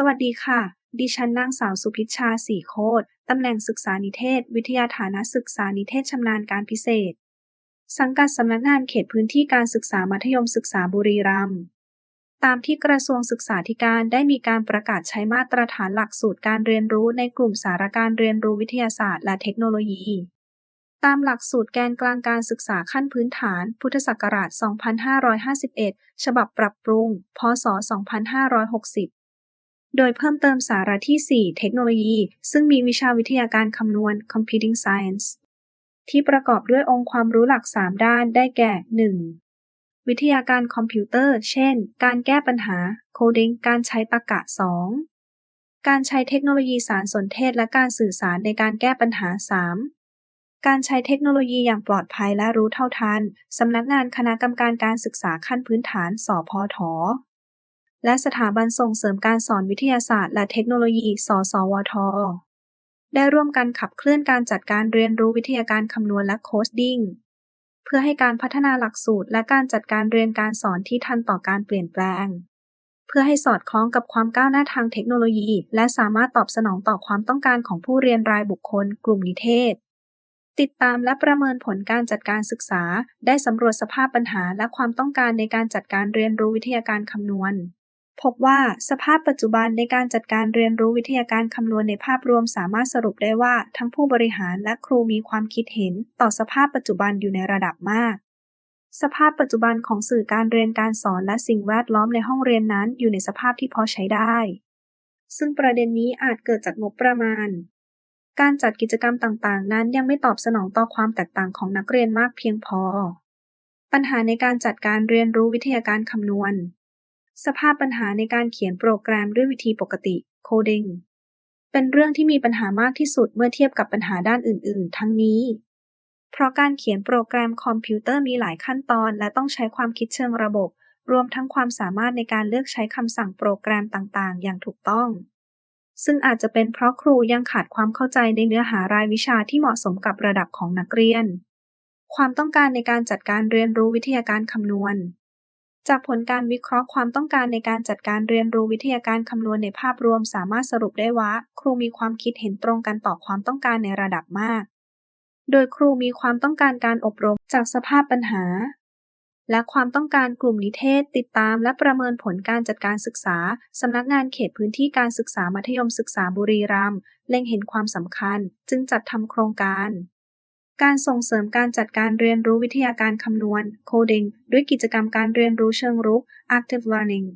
สวัสดีค่ะ ดิฉันนางสาวสุพิชชาศรีโคตตำแหน่งศึกษานิเทศ วิทยาฐานะศึกษานิเทศชำนาญการพิเศษ สังกัดสำนักงานเขตพื้นที่การศึกษามัธยมศึกษาบุรีรัมย์ตามที่กระทรวงศึกษาธิการได้มีการประกาศใช้มาตรฐานหลักสูตรการเรียนรู้ในกลุ่มสาระการเรียนรู้วิทยาศาสตร์และเทคโนโลยี ตามหลักสูตรแกนกลางการศึกษาขั้นพื้นฐาน พุทธศักราช 2551 ฉบับปรับปรุง พศ 2560 โดยเพิ่มเติมสาระที่ 4 เทคโนโลยี ซึ่งมีวิชาวิทยาการคำนวณ Computing Science ที่ประกอบด้วยองค์ความรู้หลัก 3 ด้านได้แก่ 1. วิทยาการคอมพิวเตอร์ เช่น การแก้ปัญหา Coding การใช้ตรรกะ 2. การใช้เทคโนโลยีสารสนเทศและการสื่อสารในการแก้ปัญหา 3. การใช้เทคโนโลยีอย่างปลอดภัยและรู้เท่าทัน สำนักงานคณะกรรมการการศึกษาขั้นพื้นฐาน สพท และสถาบันส่งเสริมการสอนวิทยาศาสตร์และเทคโนโลยี สสวท ได้ร่วมกันขับเคลื่อนการจัดการเรียนรู้วิทยาการคำนวณและโคดดิ้ง เพื่อให้การพัฒนาหลักสูตรและการจัดการเรียนการสอนที่ทันต่อการเปลี่ยนแปลง เพื่อให้สอดคล้องกับความก้าวหน้าทางเทคโนโลยี และสามารถตอบสนองต่อความต้องการของผู้เรียนรายบุคคล กลุ่มนิเทศ ติดตามและประเมินผลการจัดการศึกษา ได้สำรวจสภาพปัญหาและความต้องการในการจัดการเรียนรู้วิทยาการคำนวณ พบว่าสภาพปัจจุบันในการจัดการเรียนรู้วิทยาการคำนวณในภาพรวมสามารถสรุปได้ว่า ทั้งผู้บริหารและครูมีความคิดเห็น ต่อสภาพปัจจุบันอยู่ในระดับมาก สภาพปัจจุบันของสื่อการเรียนการสอนและสิ่งแวดล้อมในห้องเรียนนั้นอยู่ในสภาพที่พอใช้ได้ ซึ่งประเด็นนี้อาจเกิดจากงบประมาณ การจัดกิจกรรมต่างๆ นั้นยังไม่ตอบสนองต่อความแตกต่างของนักเรียนมากเพียงพอ ปัญหาในการจัดการเรียนรู้วิทยาการคำนวณ สภาพปัญหาในการเขียนโปรแกรมด้วยวิธีปกติ coding เป็นเรื่องที่มีปัญหามากที่สุดเมื่อเทียบกับปัญหาด้านอื่น ๆ ทั้งนี้ เพราะการเขียนโปรแกรมคอมพิวเตอร์มีหลายขั้นตอน และต้องใช้ความคิดเชิงระบบ รวมทั้งความสามารถในการเลือกใช้คำสั่งโปรแกรมต่าง ๆ อย่างถูกต้อง ซึ่งอาจจะเป็นเพราะครูยังขาดความเข้าใจในเนื้อหารายวิชาที่เหมาะสมกับระดับของนักเรียน ความต้องการในการจัดการเรียนรู้วิทยาการคำนวณ จากผลการวิเคราะห์ความต้องการในการจัดการเรียนรู้วิทยาการคำนวณในภาพรวม สามารถสรุปได้ว่า ครูมีความคิดเห็นตรงกันต่อความต้องการในระดับมาก โดยครูมีความต้องการการอบรมจากสภาพปัญหา และความต้องการกลุ่มนิเทศ ติดตามและประเมินผลการจัดการศึกษา สำนักงานเขตพื้นที่การศึกษามัธยมศึกษาบุรีรัมย์เล็งเห็นความสำคัญ จึงจัดทำโครงการ การส่งเสริมการจัดการเรียนรู้วิทยาการคำนวณ coding ด้วยกิจกรรมการเรียนรู้เชิงรุก active learning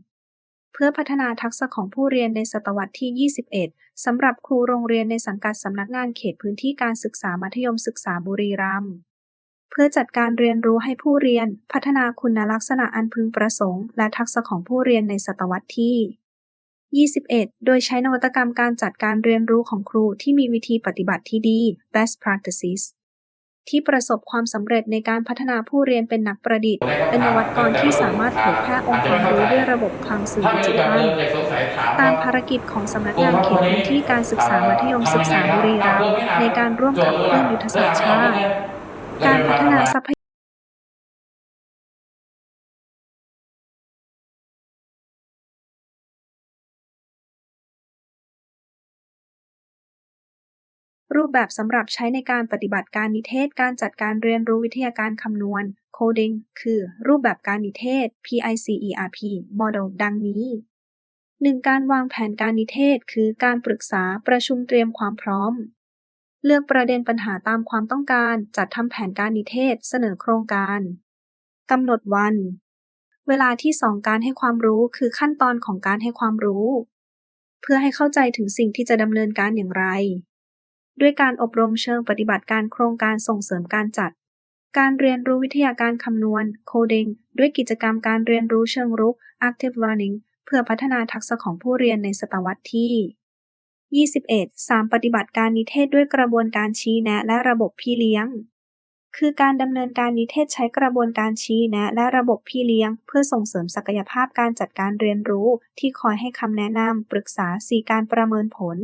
เพื่อพัฒนาทักษะของผู้เรียนในศตวรรษที่ 21 สำหรับครูโรงเรียนในสังกัดสำนักงานเขตพื้นที่การศึกษามัธยมศึกษาบุรีรัมย์เพื่อจัดการเรียนรู้ให้ผู้เรียน พัฒนาคุณลักษณะอันพึงประสงค์ และทักษะของผู้เรียนในศตวรรษที่ 21 โดยใช้นวัตกรรมการจัดการเรียนรู้ของครูที่มีวิธีปฏิบัติที่ดี best practices ที่ประสบความสำเร็จในการพัฒนาผู้เรียนเป็นนักประดิษฐ์ เป็นนวัตกรที่สามารถเผยแพร่องค์ความรู้ด้วยระบบคลังสื่อดิจิทัลตามภารกิจของสำนักงานเขตพื้นที่การศึกษามัธยมศึกษาบุรีรัมย์ในการร่วมกับเพื่อนยุทธศาสตร์ชาติ การพัฒนาทรัพย รูปแบบสำหรับใช้ในการปฏิบัติการนิเทศการจัดการเรียนรู้วิทยาการคำนวณ coding คือ รูปแบบการนิเทศ PICERP model ดังนี้ 1. การวางแผนการนิเทศ คือการปรึกษาประชุมเตรียมความพร้อม เลือกประเด็นปัญหาตามความต้องการ จัดทำแผนการนิเทศ เสนอโครงการกำหนดวัน เวลาที่ 2 การให้ความรู้คือขั้นตอนของการให้ความรู้ เพื่อให้เข้าใจถึงสิ่งที่จะดำเนินการอย่างไร ด้วยการอบรมเชิงปฏิบัติการโครงการส่งเสริมการจัด การเรียนรู้วิทยาการคำนวณ coding ด้วยกิจกรรมการเรียนรู้เชิงรุก active learning เพื่อพัฒนาทักษะของผู้เรียนในศตวรรษที่ 21 3. ปฏิบัติการนิเทศด้วยกระบวนการชี้แนะ และระบบพี่เลี้ยง คือการดำเนินการนิเทศใช้กระบวนการชี้แนะ และระบบพี่เลี้ยง เพื่อส่งเสริมศักยภาพการจัดการเรียนรู้ ที่คอยให้คำแนะนำปรึกษา 4. การประเมินผล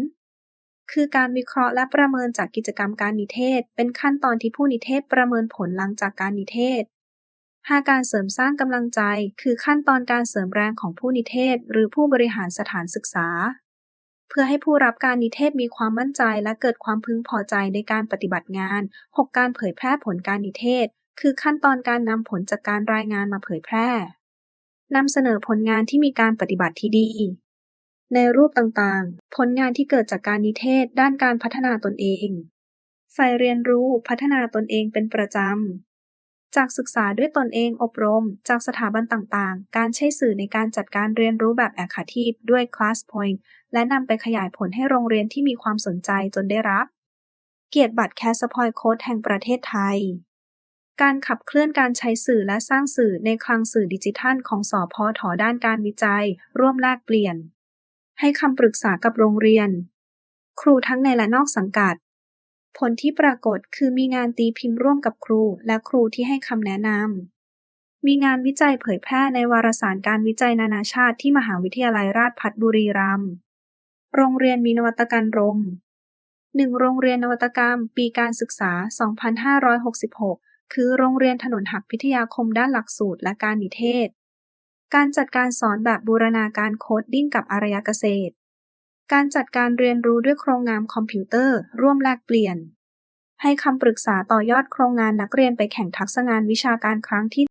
คือการวิเคราะห์และประเมินจากกิจกรรมการนิเทศ เป็นขั้นตอนที่ผู้นิเทศประเมินผลหลังจากการนิเทศ 5. การเสริมสร้างกำลังใจ คือขั้นตอนการเสริมแรงของผู้นิเทศ หรือผู้บริหารสถานศึกษา เพื่อให้ผู้รับการนิเทศมีความมั่นใจและเกิดความพึงพอใจในการปฏิบัติงาน 6. การเผยแพร่ผลการนิเทศ คือขั้นตอนการนำผลจากการรายงานมาเผยแพร่นำเสนอผลงานที่มีการปฏิบัติที่ดี ในรูปต่างๆ ผลงานที่เกิดจากการนิเทศด้านการพัฒนาตนเองใฝ่เรียนรู้พัฒนาตนเองเป็นประจำ จากศึกษาด้วยตนเองอบรม จากสถาบันต่างๆ การใช้สื่อในการจัดการเรียนรู้แบบแอคทีฟด้วย ClassPoint และนำไปขยายผลให้โรงเรียนที่มีความสนใจจนได้รับ เกียรติบัตรแคสพอยโค้ดแห่งประเทศไทย การขับเคลื่อนการใช้สื่อและสร้างสื่อในคลังสื่อดิจิทัลของสพทด้านการวิจัย ร่วมแลกเปลี่ยน ให้คำปรึกษากับโรงเรียน ครูทั้งในและนอกสังกัด ผลที่ปรากฏคือมีงานตีพิมพ์ร่วมกับครูและครูที่ให้คำแนะนำ มีงานวิจัยเผยแพร่ในวารสารการวิจัยนานาชาติที่มหาวิทยาลัยราชภัฏบุรีรัมย์ โรงเรียนมีนวัตกรรมรมหนึ่งโรงเรียนนวัตกรรม ปีการศึกษา 2566 คือโรงเรียนถนนหักพิทยาคมด้านหลักสูตรและการนิเทศ การจัดการสอนแบบบูรณาการโคดดิ้งกับอารยเกษตร การจัดการเรียนรู้ด้วยโครงงานคอมพิวเตอร์ ร่วมแลกเปลี่ยน ให้คำปรึกษาต่อยอดโครงงานนักเรียนไปแข่งทักษะงานวิชาการครั้งที่